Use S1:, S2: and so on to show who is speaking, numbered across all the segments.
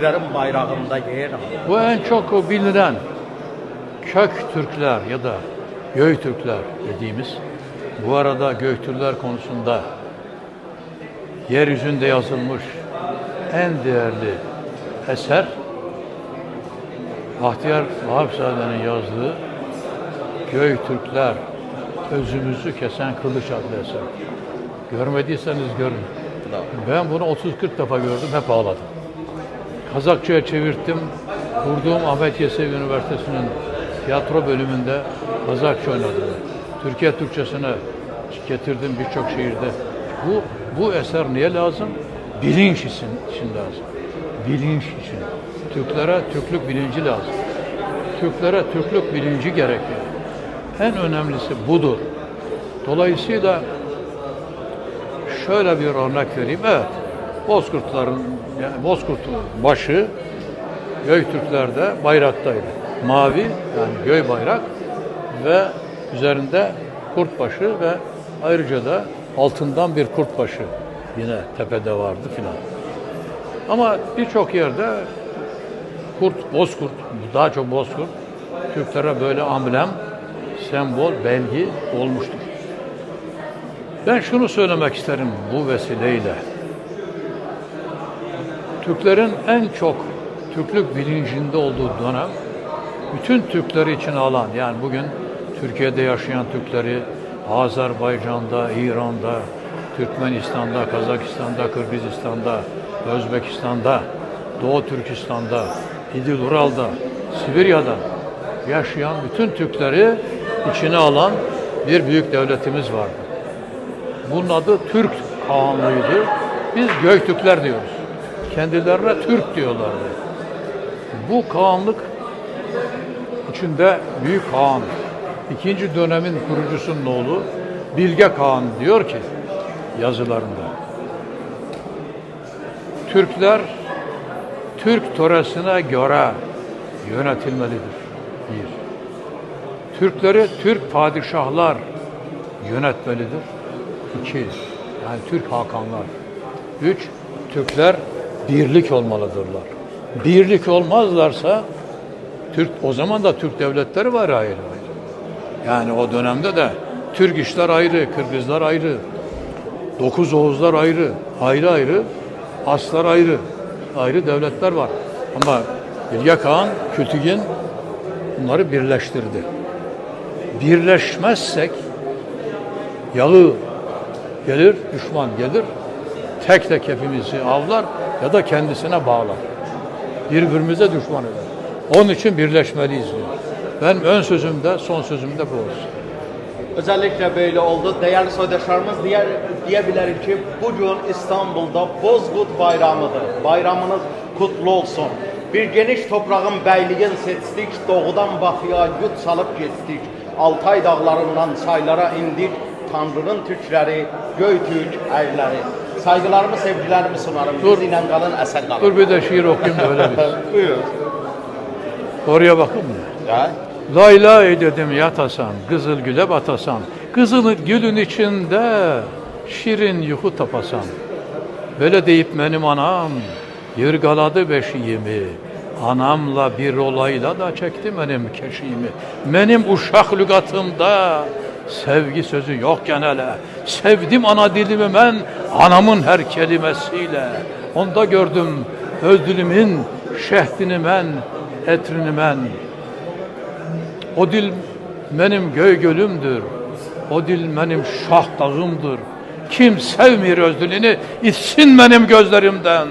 S1: Türklerin bayrağında yer alır.
S2: Bu en çok bilinen kök Türkler ya da Göktürkler dediğimiz bu arada Göktürkler konusunda yeryüzünde yazılmış en değerli eser Bahtiyar Vahapzade'nin yazdığı Göktürkler özümüzü kesen kılıç adlı eser. Görmediyseniz görün. Ben bunu 30-40 defa gördüm, hep ağladım. Kazakça'ya çevirttim. Kurduğum Ahmet Yesevi Üniversitesi'nin tiyatro bölümünde Kazakça oynadım. Türkiye Türkçesine getirdim birçok şehirde. Bu, bu eser niye lazım? Bilinç için, için lazım. Bilinç için. Türklere Türklük bilinci lazım. Türklere Türklük bilinci gerekiyor. En önemlisi budur. Dolayısıyla şöyle bir örnek vereyim. Evet, Bozkurtların, yani Bozkurt'un başı Göktürklerde bayraktaydı. Mavi yani göy bayrak ve üzerinde kurt başı ve ayrıca da altından bir kurt başı yine tepede vardı filan. Ama birçok yerde kurt, bozkurt, daha çok bozkurt Türklere böyle amblem, sembol, belgi olmuştur. Ben şunu söylemek isterim bu vesileyle. Türklerin en çok Türklük bilincinde olduğu dönem bütün Türkleri içine alan yani bugün Türkiye'de yaşayan Türkleri Azerbaycan'da, İran'da, Türkmenistan'da, Kazakistan'da, Kırgızistan'da, Özbekistan'da, Doğu Türkistan'da, İdil Ural'da, Sibirya'da yaşayan bütün Türkleri içine alan bir büyük devletimiz vardı. Bunun adı Türk Kağanlığıydı. Biz Göktürkler diyoruz. Kendilerine Türk diyorlardı. Bu Kağanlık içinde Büyük Kağan, ikinci dönemin kurucusunun oğlu Bilge Kağan diyor ki yazılarında. Türkler Türk töresine göre yönetilmelidir. Bir. Türkleri Türk padişahlar yönetmelidir. İki. Yani Türk hakanlar. Üç. Türkler birlik olmalıdırlar. Birlik olmazlarsa Türk o zaman da Türk devletleri var ayrı ayrı. Yani o dönemde de Türk işler ayrı, Kırgızlar ayrı, Dokuz Oğuzlar ayrı, ayrı ayrı, Aslar ayrı, ayrı devletler var. Ama Bilge Kağan, Kültigin bunları birleştirdi. Birleşmezsek yağı gelir, düşman gelir, tek tek hepimizi avlar ya da kendisine bağlar. Birbirimize düşman eder. Onun için birleşmeliyiz diyor. Ben ön sözümde, son sözümde bu olsun.
S1: Özellikle böyle oldu. Değerli soydaşlarımız diğer, diyebilirim ki bugün İstanbul'da Bozkurt bayramıdır. Bayramınız kutlu olsun. Bir geniş toprağın bəyliyin seçdik, doğudan batıya yut salıp geçtik. Altay dağlarından saylara indik, Tanrı'nın Türkleri, Göytürk erleri. Saygılarımı, sevgilerimi sunarım.
S2: Dur.
S1: Bizimle kalın, esen kalın.
S2: Dur bir de şiir okuyayım da öyle bir.
S1: Buyur.
S2: Oraya bakın mı?
S1: Ya.
S2: Lay lay dedim yatasan, kızıl güle batasan, kızıl gülün içinde şirin yuhu tapasan. Böyle deyip benim anam yırgaladı beşiğimi. Anamla bir olayla da çekti benim keşiğimi. Benim uşak lügatımda sevgi sözü yokken hele. Sevdim ana dilimi ben anamın her kelimesiyle. Onda gördüm öz dilimin şehdini men, etrini men. O dil benim göy gölümdür. O dil benim şah dağımdır. Kim sevmir öz dilini, içsin benim gözlerimden.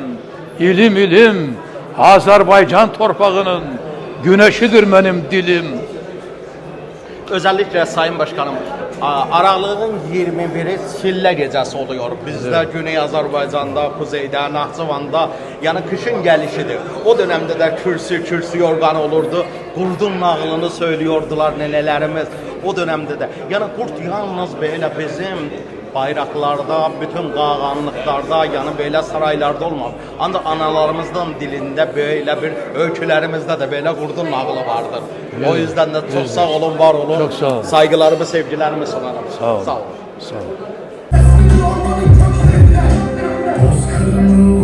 S2: İlim ilim, Azerbaycan torpağının güneşidir benim dilim.
S1: Özellikle Sayın Başkanım, Aralığın 21'i Sille gecesi oluyor. Bizde Güney Azerbaycan'da, kuzeyde, Nahçıvan'da yani kışın gelişidir. O dönemde de kürsü, kürsü yorgan olurdu. Kurdun nağılını söylüyordular nenelerimiz. O dönemde de. Yani kurt yalnız böyle bizim bayraklarda, bütün qağanlıqlarda, yəni belə saraylarda olmaz. Ancaq analarımızın dilində belə bir öykülərimizdə də belə qurdun nağılı vardır. O yüzden de çok sağ olun, var olun.
S2: Çok sağ olun.
S1: Saygılarımı, sevgilerimi sunarım.
S2: Sağ ol.
S1: Sağ olun.
S2: Sağ ol.
S3: Bozkırın